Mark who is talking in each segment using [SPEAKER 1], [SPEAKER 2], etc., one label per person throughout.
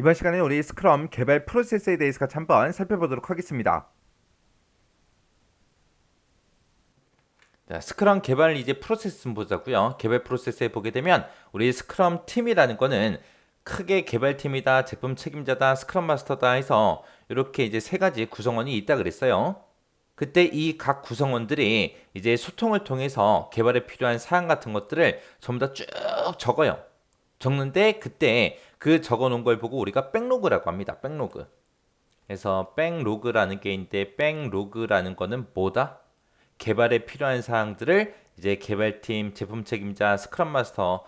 [SPEAKER 1] 이번 시간에 우리 스크럼 개발 프로세스에 대해서 같이 한번 살펴보도록 하겠습니다.
[SPEAKER 2] 자, 스크럼 개발 이제 프로세스 좀 보자고요. 개발 프로세스에 보게 되면 우리 스크럼 팀이라는 거는 크게 개발팀이다, 제품 책임자다, 스크럼 마스터다 해서 이렇게 이제 세 가지 구성원이 있다 그랬어요. 그때 이 각 구성원들이 이제 소통을 통해서 개발에 필요한 사항 같은 것들을 전부 다 쭉 적어요. 적는데 그때 그 적어 놓은 걸 보고 우리가 백로그라고 합니다. 백로그. 그래서 백로그라는 게 있는데 백로그라는 거는 뭐다? 개발에 필요한 사항들을 이제 개발팀, 제품 책임자, 스크럼 마스터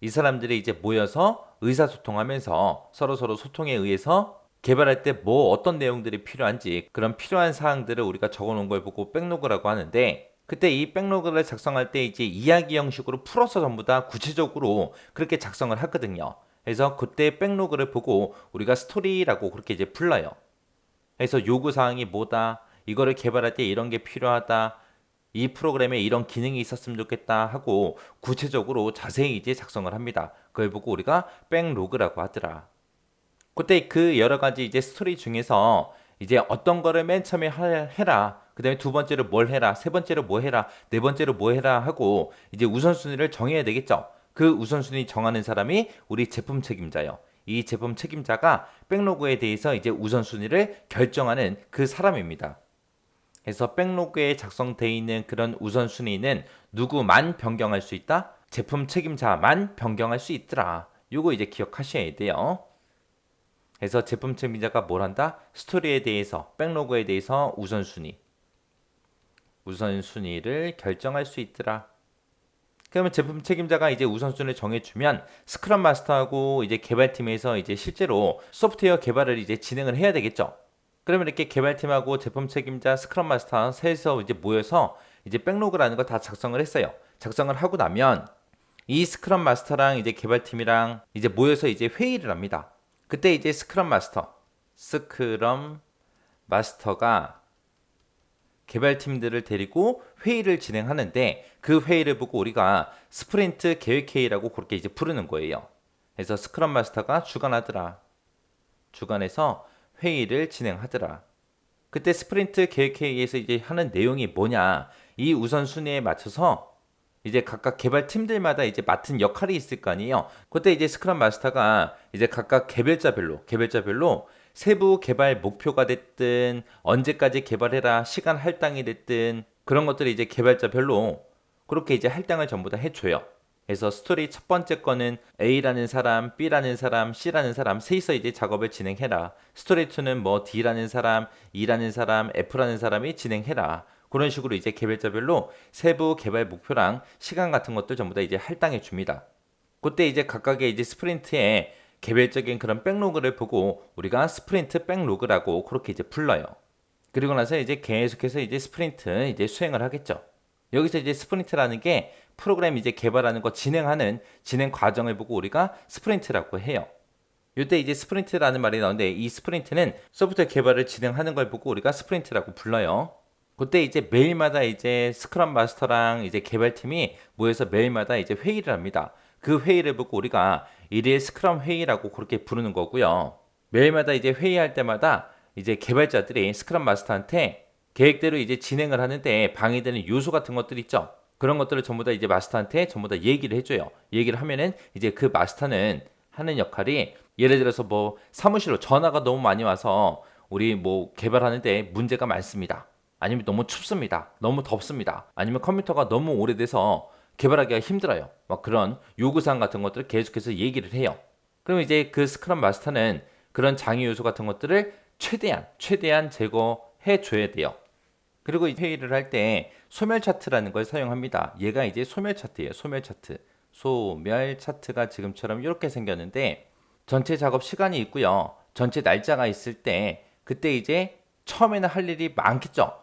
[SPEAKER 2] 이 사람들이 이제 모여서 의사소통하면서 서로 서로 소통에 의해서 개발할 때 뭐 어떤 내용들이 필요한지 그런 필요한 사항들을 우리가 적어 놓은 걸 보고 백로그라고 하는데 그때 이 백로그를 작성할 때 이제 이야기 형식으로 풀어서 전부 다 구체적으로 그렇게 작성을 하거든요. 그래서 그때 백로그를 보고 우리가 스토리라고 그렇게 이제 불러요. 그래서 요구 사항이 뭐다? 이거를 개발할 때 이런 게 필요하다. 이 프로그램에 이런 기능이 있었으면 좋겠다 하고 구체적으로 자세히 이제 작성을 합니다. 그걸 보고 우리가 백로그라고 하더라. 그때 그 여러 가지 이제 스토리 중에서 이제 어떤 거를 맨 처음에 하- 해라. 그 다음에 두 번째로 뭘 해라. 세 번째로 뭐 해라. 네 번째로 뭐 해라 하고 이제 우선순위를 정해야 되겠죠. 그 우선순위 정하는 사람이 우리 제품 책임자요. 이 제품 책임자가 백로그에 대해서 이제 우선순위를 결정하는 그 사람입니다. 그래서 백로그에 작성되어 있는 그런 우선순위는 누구만 변경할 수 있다? 제품 책임자만 변경할 수 있더라. 요거 이제 기억하셔야 돼요. 그래서 제품 책임자가 뭘 한다? 스토리에 대해서, 백로그에 대해서 우선순위. 우선순위를 결정할 수 있더라. 그러면 제품 책임자가 이제 우선순위를 정해주면 스크럼 마스터하고 이제 개발팀에서 이제 실제로 소프트웨어 개발을 이제 진행을 해야 되겠죠. 그러면 이렇게 개발팀하고 제품 책임자, 스크럼 마스터 셋이서 이제 모여서 이제 백로그라는 거다 작성을 했어요. 작성을 하고 나면 이 스크럼 마스터랑 이제 개발팀이랑 이제 모여서 이제 회의를 합니다. 그때 이제 스크럼 마스터, 스크럼 마스터가 개발팀들을 데리고 회의를 진행하는데 그 회의를 보고 우리가 스프린트 계획 회의라고 그렇게 이제 부르는 거예요. 그래서 스크럼 마스터가 주관하더라. 주관해서 회의를 진행하더라. 그때 스프린트 계획 회의에서 이제 하는 내용이 뭐냐? 이 우선순위에 맞춰서 이제 각각 개발 팀들마다 이제 맡은 역할이 있을 거 아니에요. 그때 이제 스크럼 마스터가 이제 각각 개별자별로 개별자별로 세부 개발 목표가 됐든 언제까지 개발해라 시간 할당이 됐든 그런 것들을 이제 개발자별로 그렇게 이제 할당을 전부 다 해줘요. 그래서 스토리 첫 번째 거는 A라는 사람, B라는 사람, C라는 사람 셋이서 이제 작업을 진행해라. 스토리 2는 뭐 D라는 사람, E라는 사람, F라는 사람이 진행해라. 그런 식으로 이제 개발자별로 세부 개발 목표랑 시간 같은 것들 전부 다 이제 할당해 줍니다. 그때 이제 각각의 이제 스프린트에 개별적인 그런 백로그를 보고 우리가 스프린트 백로그라고 그렇게 이제 불러요. 그리고 나서 이제 계속해서 이제 스프린트 이제 수행을 하겠죠. 여기서 이제 스프린트라는 게 프로그램 이제 개발하는 거 진행하는 진행 과정을 보고 우리가 스프린트라고 해요. 이때 이제 스프린트라는 말이 나오는데 이 스프린트는 소프트웨어 개발을 진행하는 걸 보고 우리가 스프린트라고 불러요. 그때 이제 매일마다 이제 스크럼 마스터랑 이제 개발팀이 모여서 매일마다 이제 회의를 합니다. 그 회의를 보고 우리가 일일 스크럼 회의라고 그렇게 부르는 거고요. 매일마다 이제 회의할 때마다 이제 개발자들이 스크럼 마스터한테 계획대로 이제 진행을 하는데 방해되는 요소 같은 것들 있죠. 그런 것들을 전부 다 이제 마스터한테 전부 다 얘기를 해줘요. 얘기를 하면은 이제 그 마스터는 하는 역할이 예를 들어서 뭐 사무실로 전화가 너무 많이 와서 우리 뭐 개발하는데 문제가 많습니다. 아니면 너무 춥습니다. 너무 덥습니다. 아니면 컴퓨터가 너무 오래돼서 개발하기가 힘들어요. 막 그런 요구사항 같은 것들을 계속해서 얘기를 해요. 그럼 이제 그 스크럼 마스터는 그런 장애 요소 같은 것들을 최대한 최대한 제거해 줘야 돼요. 그리고 이 회의를 할 때 소멸 차트라는 걸 사용합니다. 얘가 이제 소멸 차트예요. 소멸 차트. 소멸 차트가 지금처럼 이렇게 생겼는데 전체 작업 시간이 있고요. 전체 날짜가 있을 때 그때 이제 처음에는 할 일이 많겠죠.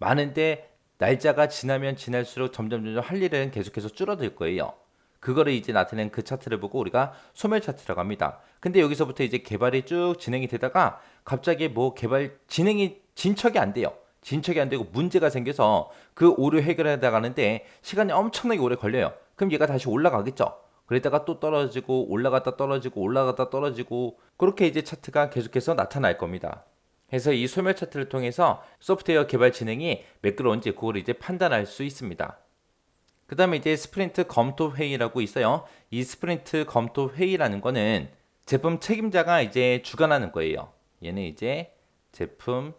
[SPEAKER 2] 많은데 날짜가 지나면 지날수록 점점 점점 할 일은 계속해서 줄어들 거예요. 그거를 이제 나타낸 그 차트를 보고 우리가 소멸 차트라고 합니다. 근데 여기서부터 이제 개발이 쭉 진행이 되다가 갑자기 뭐 개발 진행이 진척이 안 돼요. 진척이 안 되고 문제가 생겨서 그 오류 해결하다 가는데 시간이 엄청나게 오래 걸려요. 그럼 얘가 다시 올라가겠죠. 그랬다가 또 떨어지고 올라갔다 떨어지고 올라갔다 떨어지고 그렇게 이제 차트가 계속해서 나타날 겁니다. 그래서 이 소멸 차트를 통해서 소프트웨어 개발 진행이 매끄러운지 그걸 이제 판단할 수 있습니다. 그 다음에 이제 스프린트 검토 회의라고 있어요. 이 스프린트 검토 회의라는 거는 제품 책임자가 이제 주관하는 거예요. 얘는 이제 제품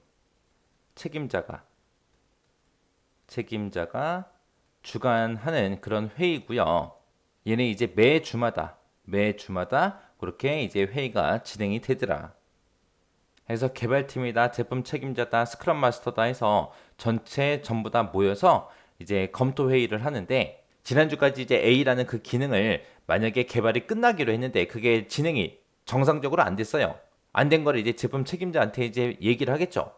[SPEAKER 2] 책임자가 책임자가 주관하는 그런 회의고요. 얘는 이제 매 주마다 매 주마다 그렇게 이제 회의가 진행이 되더라. 해서 개발팀이다, 제품 책임자다, 스크럼 마스터다 해서 전체 전부 다 모여서 이제 검토 회의를 하는데 지난주까지 이제 A라는 그 기능을 만약에 개발이 끝나기로 했는데 그게 진행이 정상적으로 안 됐어요. 안 된 거를 이제 제품 책임자한테 이제 얘기를 하겠죠.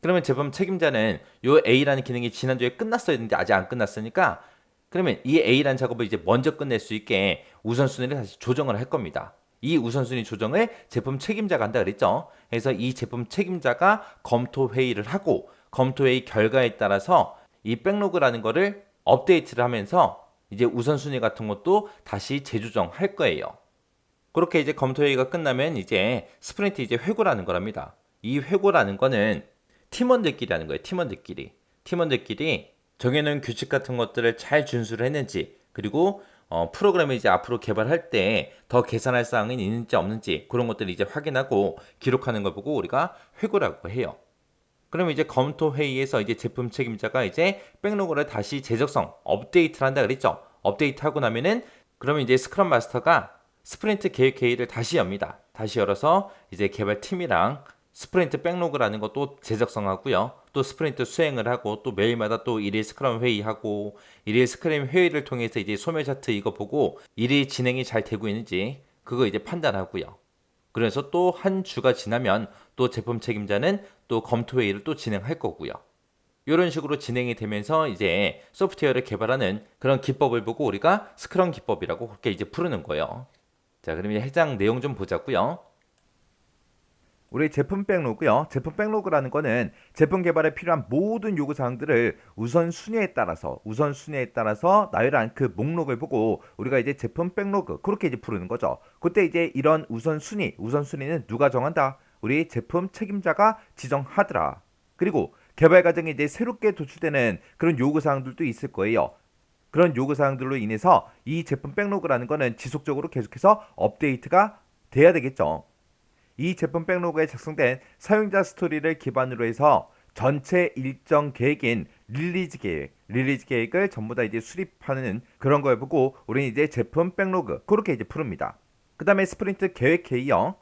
[SPEAKER 2] 그러면 제품 책임자는 요 A라는 기능이 지난주에 끝났어야 했는데 아직 안 끝났으니까 그러면 이 A라는 작업을 이제 먼저 끝낼 수 있게 우선순위를 다시 조정을 할 겁니다. 이 우선순위 조정을 제품 책임자가 한다 그랬죠. 그래서 이 제품 책임자가 검토 회의를 하고 검토 회의 결과에 따라서 이 백로그라는 거를 업데이트를 하면서 이제 우선순위 같은 것도 다시 재조정할 거예요. 그렇게 이제 검토 회의가 끝나면 이제 스프린트 이제 회고라는 거랍니다. 이 회고라는 거는 팀원들끼리 하는 거예요. 팀원들끼리. 팀원들끼리 정해놓은 규칙 같은 것들을 잘 준수를 했는지 그리고 어, 프로그램을 이제 앞으로 개발할 때더 개선할 사항이 있는지 없는지 그런 것들을 이제 확인하고 기록하는 걸 보고 우리가 회고라고 해요. 그러면 이제 검토 회의에서 이제 제품 책임자가 이제 백로그를 다시 제적성 업데이트를 한다 그랬죠. 업데이트하고 나면은 그러면 이제 스크럼 마스터가 스프린트 계획 회의를 다시 엽니다. 다시 열어서 이제 개발팀이랑 스프린트 백로그라는 것도 제작성하고요. 또 스프린트 수행을 하고 또 매일마다 또 일일 스크럼 회의하고 일일 스크럼 회의를 통해서 이제 소멸 차트 이거 보고 일이 진행이 잘 되고 있는지 그거 이제 판단하고요. 그래서 또 한 주가 지나면 또 제품 책임자는 또 검토 회의를 또 진행할 거고요. 이런 식으로 진행이 되면서 이제 소프트웨어를 개발하는 그런 기법을 보고 우리가 스크럼 기법이라고 그렇게 이제 부르는 거예요. 자, 그럼 이제 해당 내용 좀 보자고요.
[SPEAKER 1] 우리 제품 백로그요. 제품 백로그라는 거는 제품 개발에 필요한 모든 요구 사항들을 우선 순위에 따라서 우선 순위에 따라서 나열한 그 목록을 보고 우리가 이제 제품 백로그 그렇게 이제 부르는 거죠. 그때 이제 이런 우선 순위, 우선 순위는 누가 정한다? 우리 제품 책임자가 지정하더라. 그리고 개발 과정에 이제 새롭게 도출되는 그런 요구 사항들도 있을 거예요. 그런 요구 사항들로 인해서 이 제품 백로그라는 거는 지속적으로 계속해서 업데이트가 돼야 되겠죠. 이 제품 백로그에 작성된 사용자 스토리를 기반으로 해서 전체 일정 계획인 릴리즈 계획, 릴리즈 계획을 전부 다 이제 수립하는 그런 걸 보고 우리는 이제 제품 백로그 그렇게 이제 부릅니다. 그 다음에 스프린트 계획 회의형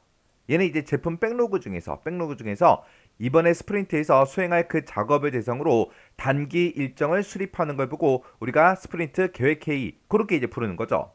[SPEAKER 1] 얘는 이제 제품 백로그 중에서 백로그 중에서 이번에 스프린트에서 수행할 그 작업을 대상으로 단기 일정을 수립하는 걸 보고 우리가 스프린트 계획 회의 그렇게 이제 부르는 거죠.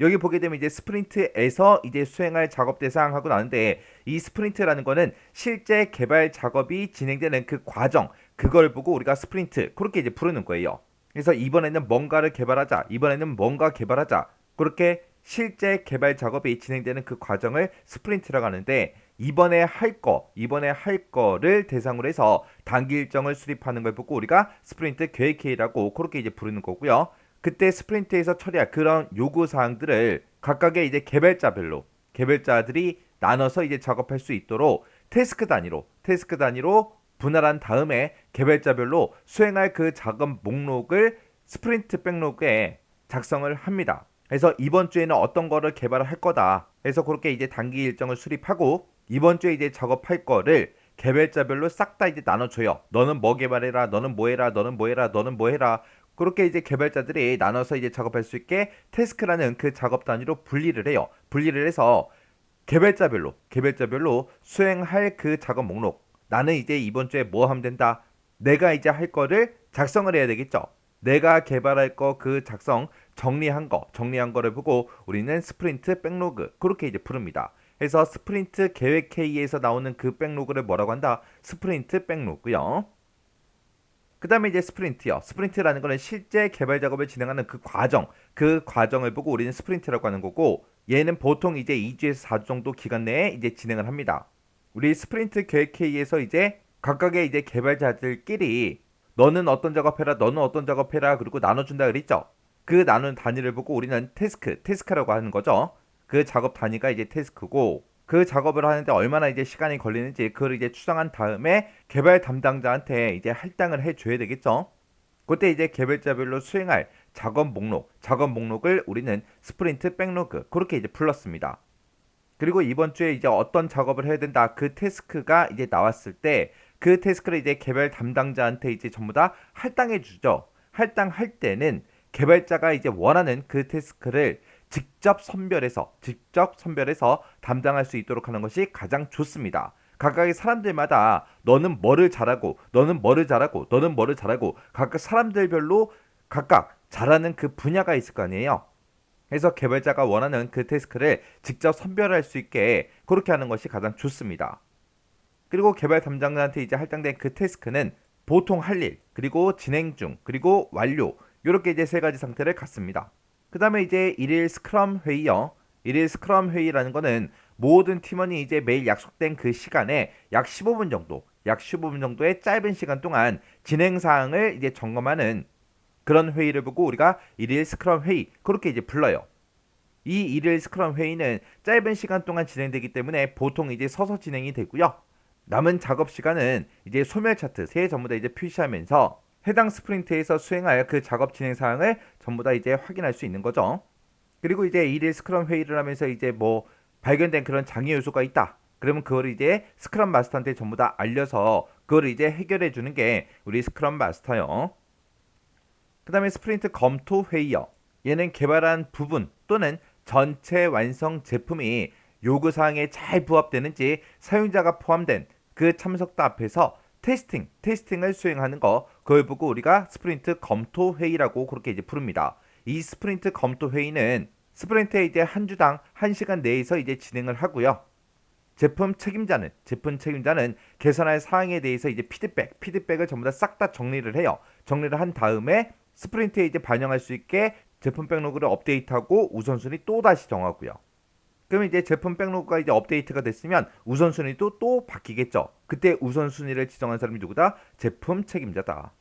[SPEAKER 1] 여기 보게 되면 이제 스프린트에서 이제 수행할 작업 대상 하고 나는데 이 스프린트라는 거는 실제 개발 작업이 진행되는 그 과정 그걸 보고 우리가 스프린트 그렇게 이제 부르는 거예요. 그래서 이번에는 뭔가를 개발하자. 이번에는 뭔가 개발하자. 그렇게 실제 개발 작업이 진행되는 그 과정을 스프린트라고 하는데 이번에 할 거, 이번에 할 거를 대상으로 해서 단기 일정을 수립하는 걸 보고 우리가 스프린트 계획 회의라고 그렇게 이제 부르는 거고요. 그때 스프린트에서 처리할 그런 요구 사항들을 각각의 이제 개발자별로 개발자들이 나눠서 이제 작업할 수 있도록 태스크 단위로 태스크 단위로 분할한 다음에 개발자별로 수행할 그 작업 목록을 스프린트 백로그에 작성을 합니다. 그래서 이번 주에는 어떤 거를 개발을 할 거다. 그래서 그렇게 이제 단기 일정을 수립하고 이번 주에 이제 작업할 거를 개발자별로 싹 다 이제 나눠줘요. 너는 뭐 개발해라, 너는 뭐 해라, 너는 뭐 해라, 너는 뭐 해라. 그렇게 이제 개발자들이 나눠서 이제 작업할 수 있게 태스크라는 그 작업 단위로 분리를 해요. 분리를 해서 개발자별로 개발자별로 수행할 그 작업 목록. 나는 이제 이번 주에 뭐 하면 된다. 내가 이제 할 거를 작성을 해야 되겠죠. 내가 개발할 거 그 작성 정리한 거 정리한 거를 보고 우리는 스프린트 백로그 그렇게 이제 부릅니다. 그래서 스프린트 계획 회의에서 나오는 그 백로그를 뭐라고 한다? 스프린트 백로그요. 그 다음에 이제 스프린트요. 스프린트라는 거는 실제 개발 작업을 진행하는 그 과정, 그 과정을 보고 우리는 스프린트라고 하는 거고, 얘는 보통 이제 2주에서 4주 정도 기간 내에 이제 진행을 합니다. 우리 스프린트 계획 회의에서 이제 각각의 이제 개발자들끼리 너는 어떤 작업해라, 너는 어떤 작업해라, 그리고 나눠준다 그랬죠. 그 나눈 단위를 보고 우리는 태스크, 태스크라고 하는 거죠. 그 작업 단위가 이제 태스크고 그 작업을 하는데 얼마나 이제 시간이 걸리는지 그걸 이제 추정한 다음에 개발 담당자한테 이제 할당을 해줘야 되겠죠. 그때 이제 개발자별로 수행할 작업 목록, 작업 목록을 우리는 스프린트 백로그 그렇게 이제 불렀습니다. 그리고 이번 주에 이제 어떤 작업을 해야 된다 그 태스크가 이제 나왔을 때 그 태스크를 이제 개발 담당자한테 이제 전부 다 할당해 주죠. 할당할 때는 개발자가 이제 원하는 그 태스크를 직접 선별해서 직접 선별해서 담당할 수 있도록 하는 것이 가장 좋습니다. 각각의 사람들마다 너는 뭐를 잘하고 너는 뭐를 잘하고 너는 뭐를 잘하고 각각 사람들별로 각각 잘하는 그 분야가 있을 거 아니에요. 그래서 개발자가 원하는 그 태스크를 직접 선별할 수 있게 그렇게 하는 것이 가장 좋습니다. 그리고 개발 담당자한테 이제 할당된 그 태스크는 보통 할 일, 그리고 진행 중, 그리고 완료 이렇게 이제 세 가지 상태를 갖습니다. 그 다음에 이제 일일 스크럼 회의요. 일일 스크럼 회의라는 거는 모든 팀원이 이제 매일 약속된 그 시간에 약 15분 정도, 약 15분 정도의 짧은 시간 동안 진행 사항을 이제 점검하는 그런 회의를 보고 우리가 일일 스크럼 회의 그렇게 이제 불러요. 이 일일 스크럼 회의는 짧은 시간 동안 진행되기 때문에 보통 이제 서서 진행이 되고요. 남은 작업 시간은 이제 소멸 차트 세 전부 다 이제 표시하면서 해당 스프린트에서 수행할 그 작업 진행 사항을 전부 다 이제 확인할 수 있는 거죠. 그리고 이제 일일 스크럼 회의를 하면서 이제 뭐 발견된 그런 장애 요소가 있다. 그러면 그걸 이제 스크럼 마스터한테 전부 다 알려서 그걸 이제 해결해 주는 게 우리 스크럼 마스터요. 그 다음에 스프린트 검토 회의요. 얘는 개발한 부분 또는 전체 완성 제품이 요구 사항에 잘 부합되는지 사용자가 포함된 그 참석자 앞에서 테스팅, 테스팅을 수행하는 거 그걸 보고 우리가 스프린트 검토 회의라고 그렇게 이제 부릅니다. 이 스프린트 검토 회의는 스프린트에 이제 한 주당 한 시간 내에서 이제 진행을 하고요. 제품 책임자는 제품 책임자는 개선할 사항에 대해서 이제 피드백, 피드백을 전부 다 싹 다 정리를 해요. 정리를 한 다음에 스프린트에 이제 반영할 수 있게 제품 백로그를 업데이트하고 우선순위 또 다시 정하고요. 그러면 이제 제품 백로그가 이제 업데이트가 됐으면 우선순위도 또 바뀌겠죠. 그때 우선순위를 지정한 사람이 누구다? 제품 책임자다.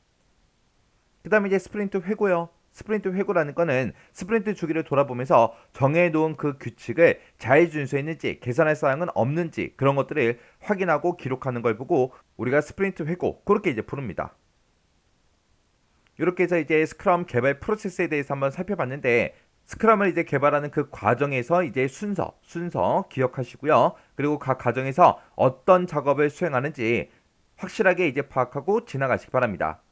[SPEAKER 1] 그 다음에 이제 스프린트 회고요. 스프린트 회고라는 거는 스프린트 주기를 돌아보면서 정해놓은 그 규칙을 잘 준수했는지 개선할 사항은 없는지 그런 것들을 확인하고 기록하는 걸 보고 우리가 스프린트 회고 그렇게 이제 부릅니다. 이렇게 해서 이제 스크럼 개발 프로세스에 대해서 한번 살펴봤는데 스크럼을 이제 개발하는 그 과정에서 이제 순서, 순서 기억하시고요. 그리고 각 과정에서 어떤 작업을 수행하는지 확실하게 이제 파악하고 지나가시기 바랍니다.